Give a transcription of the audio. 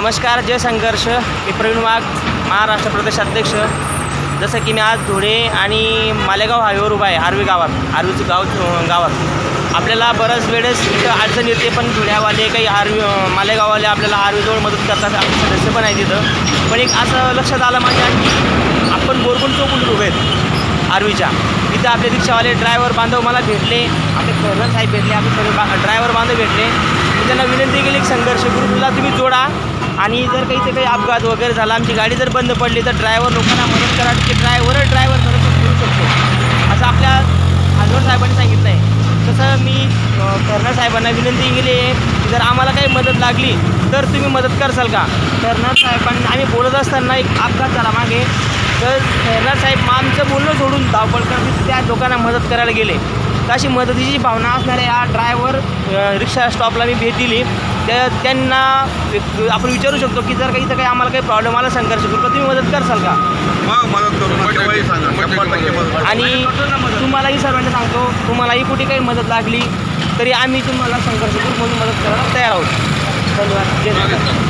नमस्कार जय संघर्ष. मी प्रवीण वाघ महाराष्ट्र प्रदेश अध्यक्ष. जसं की मी आज धुळे आणि मालेगाव हायवेवर उभा आहे आर्वी गावात आर्वीचं गाव गावात. आपल्याला बऱ्याच वेळेस इथं अडचण येते पण धुळ्यावाले काही आर्वी मालेगाववाले आपल्याला आर्वीजवळ मदत करतात आपले सदस्य पण आहे तिथं पण एक असं लक्षात आलं माझ्या की आपण बोरगुंड चौकून उभे आहेत आर्वीच्या. इथं आपले रिक्षावाले ड्रायव्हर बांधव मला भेटले आपले कर्नल साहेब भेटले आपले सगळे बा ड्रायव्हर बांधव भेटले. मी त्यांना विनंती केली संघर्ष ग्रुपला तुम्ही जोडा. आणि जर काही ते काही अपघात वगैरे झाला आमची गाडी जर बंद पडली तर ड्रायव्हर लोकांना मदत करा की ड्रायव्हर ड्रायव्हर करू शकतो. असं आपल्या आजवर साहेबांनी सांगितलं आहे तसं मी कर्नल साहेबांना विनंती केली आहे की जर आम्हाला काही मदत लागली तर तुम्ही मदत करसाल का? कर्नल साहेबांनी आम्ही बोलत असताना एक अपघात झाला मागे. तर खैरनार साहेब मग आमचं बोलणं सोडून धावपळ करत त्या लोकांना मदत करायला गेले. तर अशी मदतीची भावना असणाऱ्या या ड्रायव्हर रिक्षा स्टॉपला मी भेट दिली. त्या त्यांना आपण विचारू शकतो की जर काही इथं काही आम्हाला काही प्रॉब्लेम आला संघर्ष ग्रुपला तुम्ही मदत करसाल का? करू आणि तुम्हालाही सर्वांना सांगतो तुम्हालाही कुठे काही मदत लागली तरी आम्ही तुम्हाला संघर्ष मदत करायला तयार आहोत. धन्यवाद.